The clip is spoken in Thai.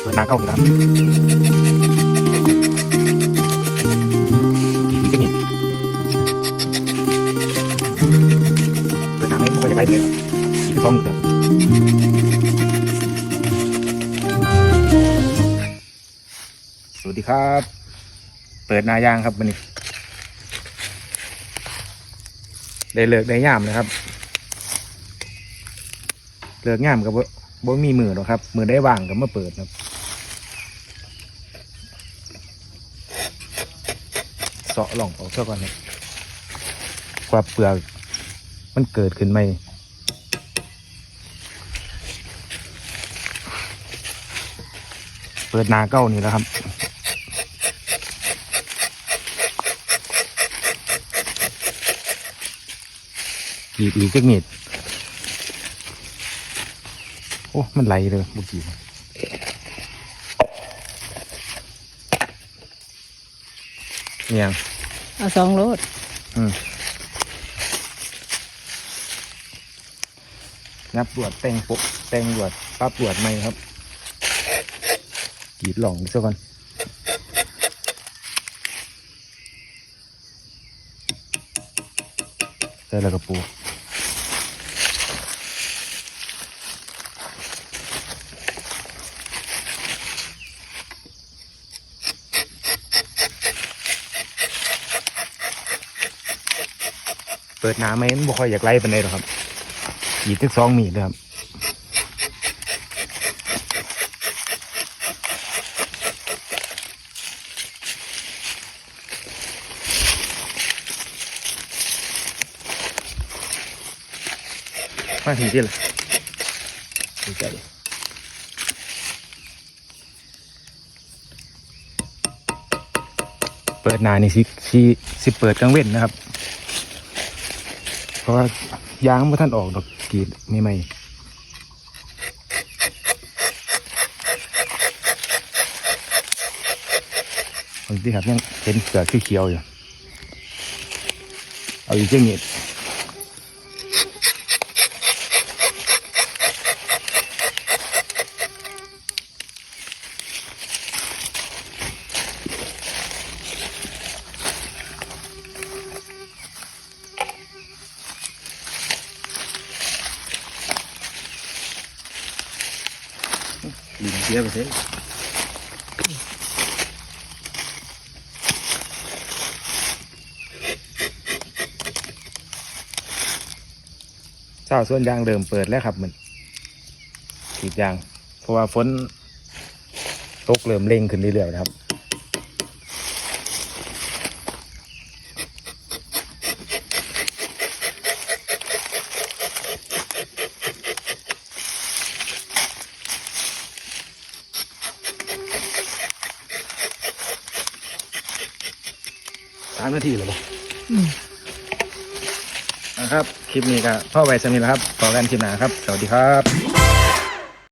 เปิดหน้าเข้าครับอีกนิดเปิดหน้าไม่ค่อยจะไปเลยอีกสองครับสวัสดีครับ เปิดหนายางครับวันนี้ ได้เลิกได้ย่ามนะครับ เลิกย่ามกับ บ่บ่มีมือหรอกครับ มือได้ว่างก็มาเปิดครับเสาะหล่องออกเท่าก่อนครับกว่าเปลือกมันเกิดขึ้นไหมเปิดนาเก้านี่แล้วครับกรีดอีกจักนิด โอ้ มันไหลเลยบุกรีดเนี่ยงเอาสองโลดอืมนับตรวจแต่งปุ๊บแต่งตรวจปั๊บตรวจไม่ครับกรีดหล่องซะก่อนใส่แล้วก็ปู เปิดหนาไหมมันบ่ค่อยอยากไล่ปานใดหรอกครับอีกทึกสองมีดเลยครับมาถึงที่เลยดีใจเลยเปิดนานี่สิสิสิเปิดกลางเว้นนะครับ ราะว่ายางมันท่านออกดอกกรีดไม่ไม่บางทีครับยังเห็นเกลือเขียวอยู่ เอาอีกเจ้าเงีย ดินเสียไปเสียเจ้าส่วนยางเริ่มเปิดแล้วครับมันกรีดยาง เพราะว่าฝนตกเริ่มเร่งขึ้นเรื่อยๆนะครับ สามนาทีเหรอบ่อืมนะครับ คลิปนี้ก็พ่อไว้สมิธแล้วครับต่อกันคลิปหน้าครับ สวัสดีครับ